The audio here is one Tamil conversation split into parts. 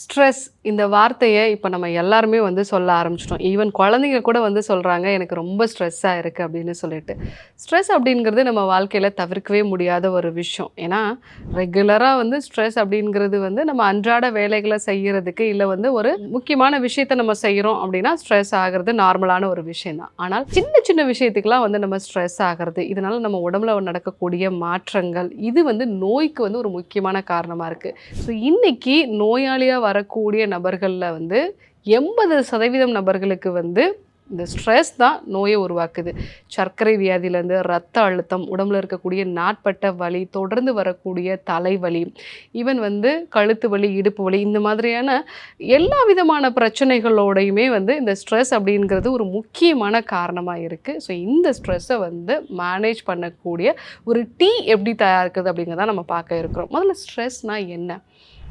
ஸ்ட்ரெஸ் இந்த வார்த்தையை இப்போ நம்ம எல்லாருமே வந்து சொல்ல ஆரம்பிச்சிட்டோம். ஈவன் குழந்தைங்க கூட வந்து சொல்கிறாங்க எனக்கு ரொம்ப ஸ்ட்ரெஸ்ஸாக இருக்குது அப்படின்னு சொல்லிட்டு. ஸ்ட்ரெஸ் அப்படிங்கிறது நம்ம வாழ்க்கையில் தவிர்க்கவே முடியாத ஒரு விஷயம். ஏன்னா ரெகுலராக வந்து ஸ்ட்ரெஸ் அப்படிங்கிறது வந்து நம்ம அன்றாட வேலைகளை செய்கிறதுக்கு இல்லை வந்து ஒரு முக்கியமான விஷயத்தை நம்ம செய்கிறோம் அப்படின்னா ஸ்ட்ரெஸ் ஆகிறது நார்மலான ஒரு விஷயம் தான். ஆனால் சின்ன சின்ன விஷயத்துக்கெலாம் வந்து நம்ம ஸ்ட்ரெஸ் ஆகிறது இதனால் நம்ம உடம்புல நடக்கக்கூடிய மாற்றங்கள் இது வந்து நோய்க்கு வந்து ஒரு முக்கியமான காரணமாக இருக்குது ஸோ இன்றைக்கி நோயாளியாக வரக்கூடிய நபர்களில் வந்து எண்பது சதவீதம் நபர்களுக்கு வந்து இந்த ஸ்ட்ரெஸ் தான் நோயை உருவாக்குது. சர்க்கரை வியாதியிலேருந்து ரத்த அழுத்தம் உடம்புல இருக்கக்கூடிய நாட்பட்ட வலி தொடர்ந்து வரக்கூடிய தலைவலி ஈவன் வந்து கழுத்து வலி இடுப்பு வலி இந்த மாதிரியான எல்லா விதமான பிரச்சனைகளோடையுமே வந்து இந்த ஸ்ட்ரெஸ் அப்படிங்கிறது ஒரு முக்கியமான காரணமாக இருக்குது ஸோ இந்த ஸ்ட்ரெஸ்ஸை வந்து மேனேஜ் பண்ணக்கூடிய ஒரு டீ எப்படி தயாரிக்கிறது அப்படிங்கிறத நம்ம பார்க்க இருக்கிறோம். முதல்ல ஸ்ட்ரெஸ்னால் என்ன?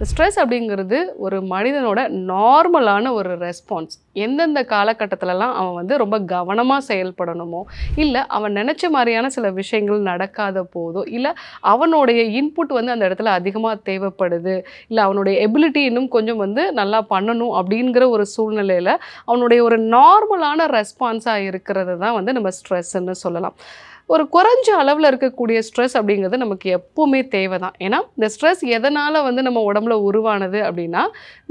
ஸ்ட்ரெஸ் அப்படிங்கிறது ஒரு மனிதனோட நார்மலான ஒரு ரெஸ்பான்ஸ் எந்தெந்த காலகட்டத்திலலாம் அவன் வந்து ரொம்ப கவனமாக செயல்படணுமோ இல்லை அவன் நினச்ச மாதிரியான சில விஷயங்கள் நடக்காத போதோ இல்லை அவனுடைய இன்புட் வந்து அந்த இடத்துல அதிகமாக தேவைப்படுது இல்லை அவனுடைய எபிலிட்டி இன்னும் கொஞ்சம் வந்து நல்லா பண்ணணும் அப்படிங்கிற ஒரு சூழ்நிலையில் அவனுடைய ஒரு நார்மலான ரெஸ்பான்ஸாக இருக்கிறது தான் வந்து நம்ம ஸ்ட்ரெஸ்ன்னு சொல்லலாம். ஒரு குறைஞ்ச அளவில் இருக்கக்கூடிய ஸ்ட்ரெஸ் அப்படிங்கிறது நமக்கு எப்போவுமே தேவை தான் ஏன்னா இந்த ஸ்ட்ரெஸ் எதனால் வந்து நம்ம உடம்புல உருவானது அப்படின்னா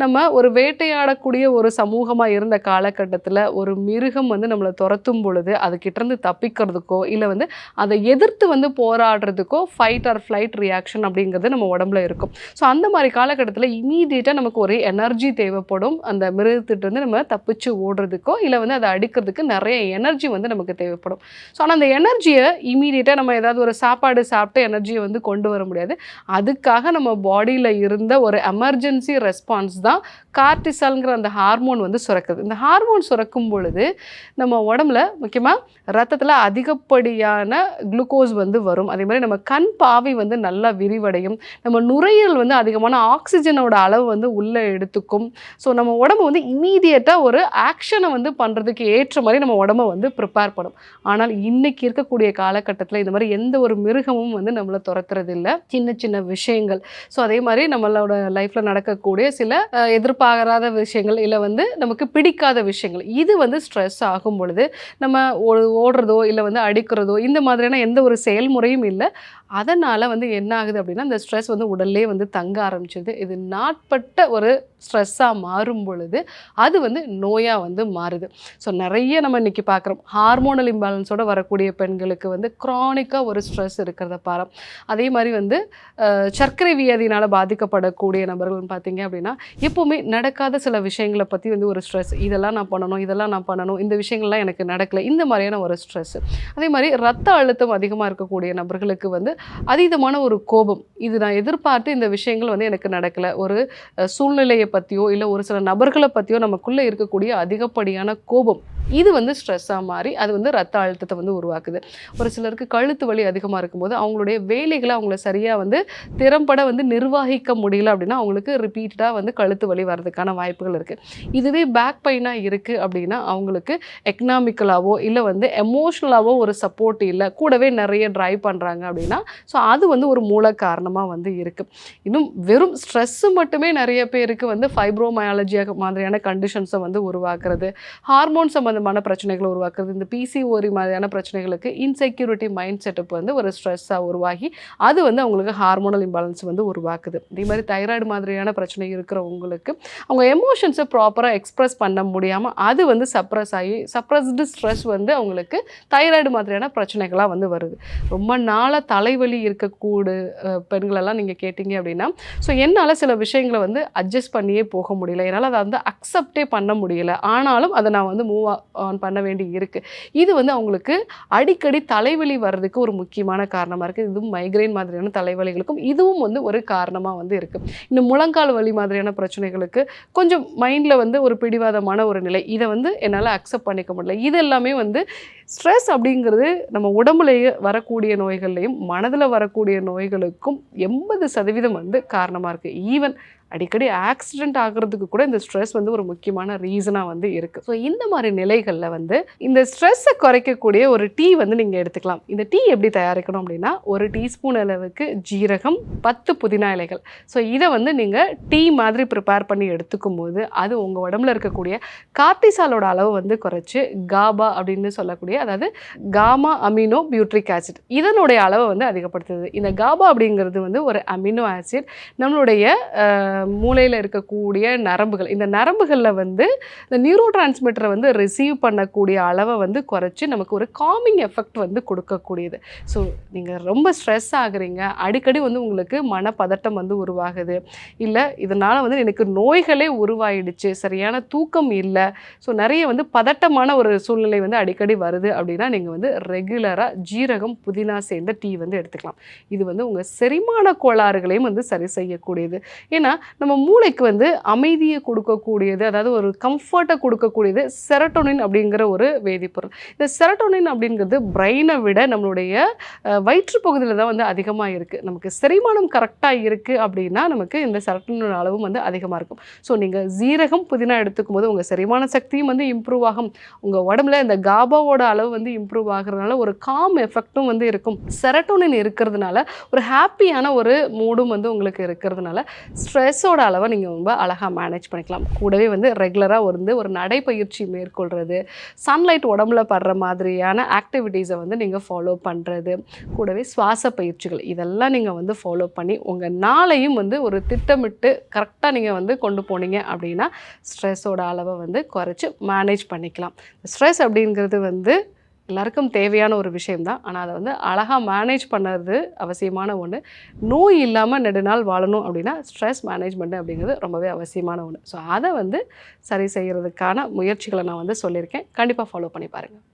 நம்ம ஒரு வேட்டையாடக்கூடிய ஒரு சமூகமாக இருந்த காலகட்டத்தில் ஒரு மிருகம் வந்து நம்மளை துரத்தும் பொழுது அதுக்கிட்டேருந்து தப்பிக்கிறதுக்கோ இல்லை வந்து அதை எதிர்த்து வந்து போராடுறதுக்கோ ஃபைட் ஆர் ஃப்ளைட் ரியாக்ஷன் அப்படிங்கிறது நம்ம உடம்புல இருக்கும். ஸோ அந்த மாதிரி காலகட்டத்தில் இமீடியட்டாக நமக்கு ஒரு எனர்ஜி தேவைப்படும். அந்த மிருகத்திட்டேருந்து நம்ம தப்பிச்சு ஓடுறதுக்கோ இல்லை வந்து அதை அடிக்கிறதுக்கு நிறைய எனர்ஜி வந்து நமக்கு தேவைப்படும். ஸோ ஆனால் அந்த எனர்ஜியை இமீடியட்டாக நம்ம ஏதாவது ஒரு சாப்பாடு சாப்பிட்டு எனர்ஜியை வந்து கொண்டு வர முடியாது. அதுக்காக நம்ம பாடியில் இருந்த ஒரு எமர்ஜென்சி ரெஸ்பான்ஸ் தான் கார்டிசால்ங்கிற அந்த ஹார்மோன் வந்து சுரக்குது. இந்த ஹார்மோன் சுரக்கும் பொழுது நம்ம உடம்புல முக்கியமாக ரத்தத்தில் அதிகப்படியான குளுக்கோஸ் வந்து வரும். அதே மாதிரி நம்ம கண் பாவி வந்து நல்லா விரிவடையும். நம்ம நுரையீரல் வந்து அதிகமான ஆக்சிஜனோட அளவு வந்து உள்ளே எடுத்துக்கும். ஸோ நம்ம உடம்பு வந்து இமீடியட்டாக ஒரு ஆக்ஷனை வந்து பண்ணுறதுக்கு ஏற்ற மாதிரி நம்ம உடம்ப வந்து ப்ரிப்பேர் பண்ணும். ஆனால் இன்னைக்கு இருக்கக்கூடிய காலகட்டத்தில் இந்த மாதிரி எந்த ஒரு மிருகமும் வந்து நம்மளை துரத்துறது இல்லை சின்ன சின்ன விஷயங்கள். ஸோ அதே மாதிரி நம்மளோட லைஃப்பில் நடக்கக்கூடிய சில எதிர்பாராத விஷயங்கள் இல்லை வந்து நமக்கு பிடிக்காத விஷயங்கள். இது வந்து ஸ்ட்ரெஸ் ஆகும் பொழுது நம்ம ஓ- ஓடுறதோ இல்லை வந்து அடிக்கிறதோ இந்த மாதிரியான எந்த ஒரு செயல்முறையும் இல்லை. அதனால் வந்து என்ன ஆகுது அப்படின்னா இந்த ஸ்ட்ரெஸ் வந்து உடல்லே வந்து தங்க ஆரம்பிச்சிது. இது நாட்பட்ட ஒரு ஸ்ட்ரெஸ்ஸாக மாறும் பொழுது அது வந்து நோயாக வந்து மாறுது. ஸோ நிறைய நம்ம இன்றைக்கி பார்க்குறோம் ஹார்மோனல் இம்பேலன்ஸோடு வரக்கூடிய பெண்களுக்கு வந்து க்ரானிக்காக ஒரு ஸ்ட்ரெஸ் இருக்கிறத பாரம். அதே மாதிரி வந்து சர்க்கரை வியாதினால் பாதிக்கப்படக்கூடிய நபர்கள்னு பார்த்தீங்க அப்படின்னா எப்போவுமே நடக்காத சில விஷயங்களை பற்றி வந்து ஒரு ஸ்ட்ரெஸ் இதெல்லாம் நான் பண்ணணும் இதெல்லாம் நான் பண்ணணும் இந்த விஷயங்கள்லாம் எனக்கு நடக்கலை இந்த மாதிரியான ஒரு ஸ்ட்ரெஸ் அதே மாதிரி ரத்த அழுத்தம் அதிகமாக இருக்கக்கூடிய நபர்களுக்கு வந்து அதீதமான ஒரு கோபம். இது நான் எதிர்பார்த்து இந்த விஷயங்கள் வந்து எனக்கு நடக்கலை. ஒரு சூழ்நிலையை பற்றியோ இல்லை ஒரு சில நபர்களை பற்றியோ நமக்குள்ளே இருக்கக்கூடிய அதிகப்படியான கோபம். இது வந்து ஸ்ட்ரெஸ்ஸாக மாறி அது வந்து ரத்த அழுத்தத்தை வந்து உருவாக்குது. ஒரு சிலருக்கு கழுத்து வலி அதிகமாக இருக்கும்போது அவங்களுடைய வேலைகளை அவங்கள சரியாக வந்து திறம்பட வந்து நிர்வகிக்க முடியல அப்படின்னா அவங்களுக்கு ரிப்பீட்டடாக வந்து கழுத்து வலி வர்றதுக்கான வாய்ப்புகள் இருக்குது இதுவே பேக் பெயினாக இருக்குது அப்படின்னா அவங்களுக்கு எக்கனாமிக்கலாகவோ இல்லை வந்து எமோஷ்னலாகவோ ஒரு சப்போர்ட் இல்லை. கூடவே நிறைய ட்ரைவ் பண்ணுறாங்க அப்படின்னா ஸோ அது வந்து ஒரு மூல காரணமாக வந்து இருக்குது இன்னும் வெறும் ஸ்ட்ரெஸ்ஸு மட்டுமே நிறைய பேருக்கு வந்து ஃபைப்ரோமயாலஜியாக மாதிரியான கண்டிஷன்ஸை வந்து உருவாக்குறது. ஹார்மோன் விதமான பிரச்சனைகளை உருவாக்குறது. இந்த பிசிஓரி மாதிரியான பிரச்சனைகளுக்கு இன்செக்யூரிட்டி மைண்ட் செட்டப் வந்து ஒரு ஸ்ட்ரெஸ்ஸாக உருவாகி அது வந்து அவங்களுக்கு ஹார்மோனல் இம்பாலன்ஸ் வந்து உருவாக்குது. இதே மாதிரி தைராய்டு மாதிரியான பிரச்சனை இருக்கிறவங்களுக்கு அவங்க எமோஷன்ஸை ப்ராப்பராக எக்ஸ்ப்ரெஸ் பண்ண முடியாமல் அது வந்து சப்ரஸ் ஆகி சப்ரஸ்டு ஸ்ட்ரெஸ் வந்து அவங்களுக்கு தைராய்டு மாதிரியான பிரச்சனைகளாக வந்து வருது. ரொம்ப நாளாக தலைவலி இருக்கக்கூடு பெண்களெல்லாம் நீங்கள் கேட்டிங்க அப்படின்னா ஸோ என்னால் சில விஷயங்களை வந்து அட்ஜஸ்ட் பண்ணியே போக முடியல. என்னால் அதை வந்து அக்செப்டே பண்ண முடியல. ஆனாலும் அதை நான் வந்து மூவ் ஆன் பண்ண வேண்டி இருக்குது இது வந்து அவங்களுக்கு அடிக்கடி தலைவலி வர்றதுக்கு ஒரு முக்கியமான காரணமாக இருக்குது இதுவும் மைக்ரைன் மாதிரியான தலைவலிகளுக்கும் இதுவும் வந்து ஒரு காரணமாக வந்து இருக்குது இந்த முழங்கால் வலி மாதிரியான பிரச்சனைகளுக்கு கொஞ்சம் மைண்டில் வந்து ஒரு பிடிவாதமான ஒரு நிலை. இதை வந்து என்னால் அக்செப்ட் பண்ணிக்க முடியல. இது எல்லாமே வந்து ஸ்ட்ரெஸ் அப்படிங்கிறது நம்ம உடம்புலேயே வரக்கூடிய நோய்கள்லையும் மனதில் வரக்கூடிய நோய்களுக்கும் எண்பது சதவீதம் வந்து காரணமாக இருக்குது ஈவன் அடிக்கடி ஆக்சிடென்ட் ஆகிறதுக்கு கூட இந்த ஸ்ட்ரெஸ் வந்து ஒரு முக்கியமான ரீசனாக வந்து இருக்குது ஸோ இந்த மாதிரி நிலைகளில் வந்து இந்த ஸ்ட்ரெஸ்ஸை குறைக்கக்கூடிய ஒரு டீ வந்து நீங்கள் எடுத்துக்கலாம். இந்த டீ எப்படி தயாரிக்கணும் அப்படின்னா ஒரு டீஸ்பூன் அளவுக்கு ஜீரகம் பத்து புதினா இலைகள். ஸோ இதை வந்து நீங்கள் டீ மாதிரி ப்ரிப்பேர் பண்ணி எடுத்துக்கும் போது அது உங்கள் உடம்புல இருக்கக்கூடிய கார்டிசாலோட அளவு வந்து குறைச்சி காபா அப்படின்னு சொல்லக்கூடிய அதாவது காமா அமினோ பியூட்ரிக் ஆசிட் இதனுடைய அளவை வந்து அதிகப்படுத்துது. இந்த காபா அப்படிங்கிறது வந்து ஒரு அமினோ ஆசிட் நம்மளுடைய மூளையில் இருக்கக்கூடிய நரம்புகள். இந்த நரம்புகளில் வந்து இந்த நியூரோ டிரான்ஸ்மிட்டரை வந்து ரிசீவ் பண்ணக்கூடிய அளவை வந்து குறைச்சி நமக்கு ஒரு காமிங் எஃபெக்ட் வந்து கொடுக்கக்கூடியது. ஸோ நீங்கள் ரொம்ப ஸ்ட்ரெஸ் ஆகுறீங்க அடிக்கடி வந்து உங்களுக்கு மனப்பதட்டம் வந்து உருவாகுது. இல்லை இதனால் வந்து எனக்கு நோய்களே உருவாயிடுச்சு சரியான தூக்கம் இல்லை. ஸோ நிறைய வந்து பதட்டமான ஒரு சூழ்நிலை வந்து அடிக்கடி வருது அப்படின்னா நீங்கள் வந்து ரெகுலராக ஜீரகம் புதினா சேர்ந்த டீ வந்து எடுத்துக்கலாம். இது வந்து உங்கள் செரிமான கோளாறுகளையும் வந்து சரி செய்யக்கூடியது. ஏன்னா நம்ம மூளைக்கு வந்து அமைதியை கொடுக்கக்கூடியது அதாவது ஒரு கம்ஃபர்ட்டை கொடுக்கக்கூடியது செரட்டோனின் அப்படிங்கிற ஒரு வேதிப்பொருள். இந்த செரட்டோனின் அப்படிங்கிறது பிரெயினை விட நம்மளுடைய வயிற்றுப்பகுதியில் தான் வந்து அதிகமாக இருக்குது நமக்கு செரிமானம் கரெக்டாக இருக்குது அப்படின்னா நமக்கு இந்த செரட்டோனின் அளவும் வந்து அதிகமாக இருக்கும். ஸோ நீங்கள் ஜீரகம் புதினா எடுத்துக்கும் போது உங்கள் செரிமான சக்தியும் வந்து இம்ப்ரூவ் ஆகும். உங்கள் உடம்புல இந்த காபாவோட அளவு வந்து இம்ப்ரூவ் ஆகுறதுனால ஒரு காம் எஃபெக்ட்டும் வந்து இருக்கும். செரட்டோனின் இருக்கிறதுனால ஒரு ஹாப்பியான ஒரு மூடும் வந்து உங்களுக்கு இருக்கிறதுனால ஸ்ட்ரெஸ் ஸ்ட்ரெஸ்ஸோட அளவை நீங்கள் ரொம்ப அழகாக மேனேஜ் பண்ணிக்கலாம். கூடவே வந்து ரெகுலராக வந்து ஒரு நடைப்பயிற்சி மேற்கொள்கிறது சன்லைட் உடம்புல படுற மாதிரியான ஆக்டிவிட்டீஸை வந்து நீங்கள் ஃபாலோ பண்ணுறது கூடவே சுவாச பயிற்சிகள் இதெல்லாம் நீங்கள் வந்து ஃபாலோ பண்ணி உங்கள் நாளையும் வந்து ஒரு திட்டமிட்டு கரெக்டாக நீங்கள் வந்து கொண்டு போனீங்க அப்படின்னா ஸ்ட்ரெஸ்ஸோட அளவை வந்து குறைச்சி மேனேஜ் பண்ணிக்கலாம். ஸ்ட்ரெஸ் அப்படிங்கிறது வந்து எல்லாருக்கும் தேவையான ஒரு விஷயம்தான். ஆனால் அதை வந்து அழகாக மேனேஜ் பண்ணுறது அவசியமான ஒன்று நோய் இல்லாமல் நெடுநாள் வாழணும் அப்படின்னா ஸ்ட்ரெஸ் மேனேஜ்மெண்ட் அப்படிங்கிறது ரொம்பவே அவசியமான ஒன்று ஸோ அதை வந்து சரி செய்கிறதுக்கான முயற்சிகளை நான் வந்து சொல்லியிருக்கேன். கண்டிப்பாக ஃபாலோ பண்ணி பாருங்கள்